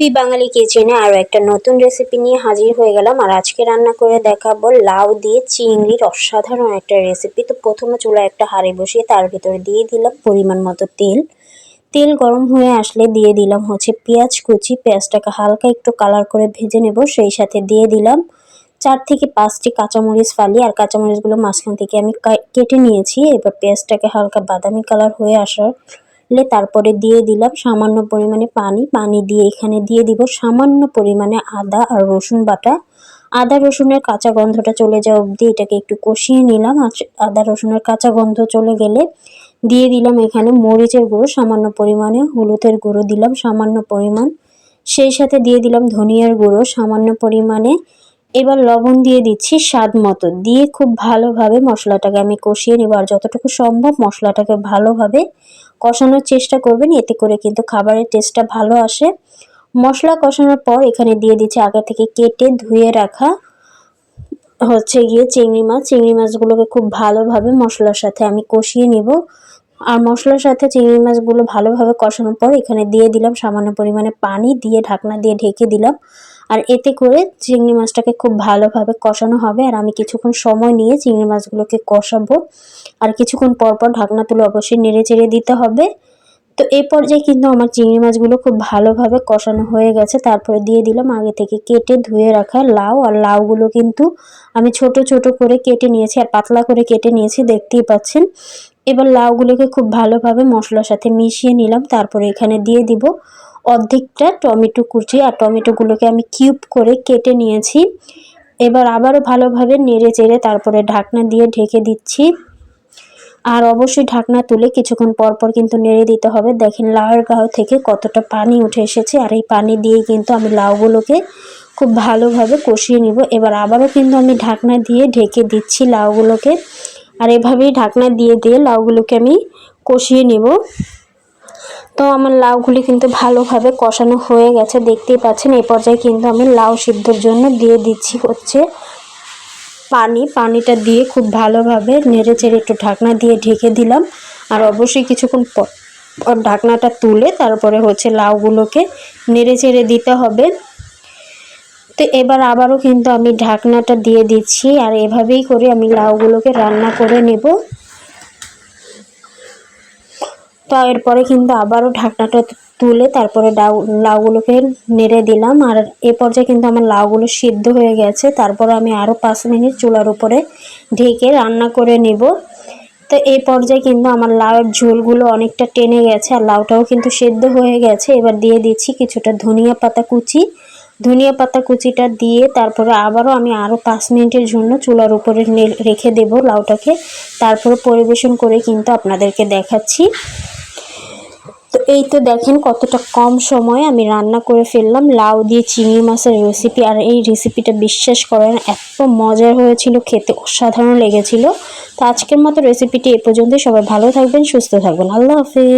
P বাঙালি কিচেনে আরও একটা নতুন রেসিপি নিয়ে হাজির হয়ে গেলাম। আর আজকে রান্না করে দেখাবো লাউ দিয়ে চিংড়ির অসাধারণ একটা রেসিপি তো প্রথমে চুলা একটা হাঁড়ি বসিয়ে তার ভিতরে দিয়ে দিলাম পরিমাণ মতো তেল। তেল গরম হয়ে আসলে দিয়ে দিলাম হচ্ছে পেঁয়াজ কুচি। পেঁয়াজটাকে হালকা একটু কালার করে ভেজে নেব। সেই সাথে দিয়ে দিলাম চার থেকে পাঁচটি কাঁচামরিচ ফালি। আর কাঁচামরিচগুলো মাঝখান থেকে আমি কেটে নিয়েছি। এবার পেঁয়াজটাকে হালকা বাদামি কালার হয়ে আসার লে তারপরে দিয়ে দিলাম সামান্য পরিমাণে পানি। পানি দিয়ে এখানে দিয়ে দিব সামান্য পরিমাণে আদা আর রসুন বাটা। আদা রসুনের কাঁচা গন্ধটা চলে যাওয়া অবধি এটাকে একটু কষিয়ে নিলাম। আদা রসুনের কাঁচা গন্ধ চলে গেলে দিয়ে দিলাম এখানে মরিচের গুঁড়ো, সামান্য পরিমাণে হলুদের গুঁড়ো দিলাম, সামান্য পরিমাণ। সেই সাথে দিয়ে দিলাম ধনিয়ার গুঁড়ো, সামান্য পরিমাণে এবার লবণ দিয়ে দিচ্ছি স্বাদ মতো। দিয়ে খুব ভালোভাবে মশলাটাকে আমি কষিয়ে নেব আর যতটুকু সম্ভব মশলাটাকে ভালোভাবে কষানোর চেষ্টা করবেন। এতে করে কিন্তু খাবারের টেস্টটা ভালো আসে। মশলা কষানোর পর এখানে দিয়ে দিচ্ছি আগে থেকে কেটে ধুয়ে রাখা হচ্ছে গিয়ে চিংড়ি মাছ। চিংড়ি মাছগুলোকে খুব ভালোভাবে মশলার সাথে আমি কষিয়ে নিব। আর মশলার সাথে চিংড়ি মাছগুলো ভালোভাবে কষানোর পর এখানে দিয়ে দিলাম সামান্য পরিমাণে পানি দিয়ে ঢাকনা দিয়ে ঢেকে দিলাম। আর এতে করে চিংড়ি মাছটাকে খুব ভালোভাবে কষানো হবে। আর আমি কিছুক্ষণ সময় নিয়ে চিংড়ি মাছগুলোকে কষাবো। আর কিছুক্ষণ পর পর ঢাকনা তুলে অবশ্যই নেড়ে চেড়ে দিতে হবে। তো এই পর্যায়ে কিন্তু আমার চিংড়ি মাছগুলো খুব ভালোভাবে কষানো হয়ে গেছে। তারপরে দিয়ে দিলাম আগে থেকে কেটে ধুয়ে রাখা লাউ। আর লাউগুলো কিন্তু আমি ছোট ছোট করে কেটে নিয়েছি আর পাতলা করে কেটে নিয়েছি, দেখতেই পাচ্ছেন। এবার লাউগুলোকে খুব ভালোভাবে মশলার সাথে মিশিয়ে নিলাম। তারপরে এখানে দিয়ে দিব অর্ধেকটা টমেটো কুচি আর টমেটোগুলোকে আমি কিউব করে কেটে নিয়েছি। এবার আবারও ভালোভাবে নেড়ে চেড়ে তারপরে ঢাকনা দিয়ে ঢেকে দিচ্ছি। আর অবশ্যই ঢাকনা তুলে কিছুক্ষণ পর পর কিন্তু নেড়ে দিতে হবে। দেখেন লাউয়ের গাও থেকে কতটা পানি উঠে এসেছে আর এই পানি দিয়েই কিন্তু আমি লাউগুলোকে খুব ভালোভাবে কষিয়ে নিব। এবার আবারও কিন্তু আমি ঢাকনা দিয়ে ঢেকে দিচ্ছি লাউগুলোকে। আর এভাবেই ঢাকনা দিয়ে দিয়ে লাউগুলোকে আমি কষিয়ে নেব। তো আমার লাউগুলি কিন্তু ভালোভাবে কষানো হয়ে গেছে, দেখতেই পাচ্ছেন। এই পর্যায়ে কিন্তু আমি লাউ সিদ্ধর জন্য দিয়ে দিচ্ছি হচ্ছে পানি। পানিটা দিয়ে খুব ভালোভাবে নেড়ে চেড়ে একটু ঢাকনা দিয়ে ঢেকে দিলাম। আর অবশ্যই কিছুক্ষণ পর ঢাকনাটা তুলে তারপরে হচ্ছে লাউগুলোকে নেড়ে চেড়ে দিতে হবে। তো এবার আবারও কিন্তু আমি ঢাকনাটা দিয়ে দিচ্ছি। আর এভাবেই করে আমি লাউগুলোকে রান্না করে নেব। তো এরপরে কিন্তু আবারও ঢাকনাটা তুলে তারপরে ডাউ, লাউগুলোকে নেড়ে দিলাম। আর এ পর্যায়ে কিন্তু আমার লাউগুলো সিদ্ধ হয়ে গেছে। তারপর আমি আরও পাঁচ মিনিট চুলার উপরে ঢেকে রান্না করে নেব। তো এই পর্যায়ে কিন্তু আমার লাউয়ের ঝোলগুলো অনেকটা টেনে গেছে আর লাউটাও কিন্তু সেদ্ধ হয়ে গেছে। এবার দিয়ে দিচ্ছি কিছুটা ধনিয়া পাতা কুচি। ধনিয়া পাতা কুচিটা দিয়ে তারপরে আবারও আমি আরও পাঁচ মিনিটের জন্য চুলার উপরে রেখে দেব লাউটাকে। তারপরে পরিবেশন করে কিন্তু আপনাদেরকে দেখাচ্ছি। তো এই তো দেখেন কতটা কম সময়ে আমি রান্না করে ফেললাম। লাউ দিয়ে চিংড়ি মাছের রেসিপি আর এই রেসিপিটা বিশ্বাস করেন, এত মজার হয়েছিল, খেতে অসাধারণ লেগেছিল। তো আজকের মতো রেসিপিটি এ পর্যন্ত সবাই ভালো থাকবেন, সুস্থ থাকবেন। আল্লাহ হাফিজ।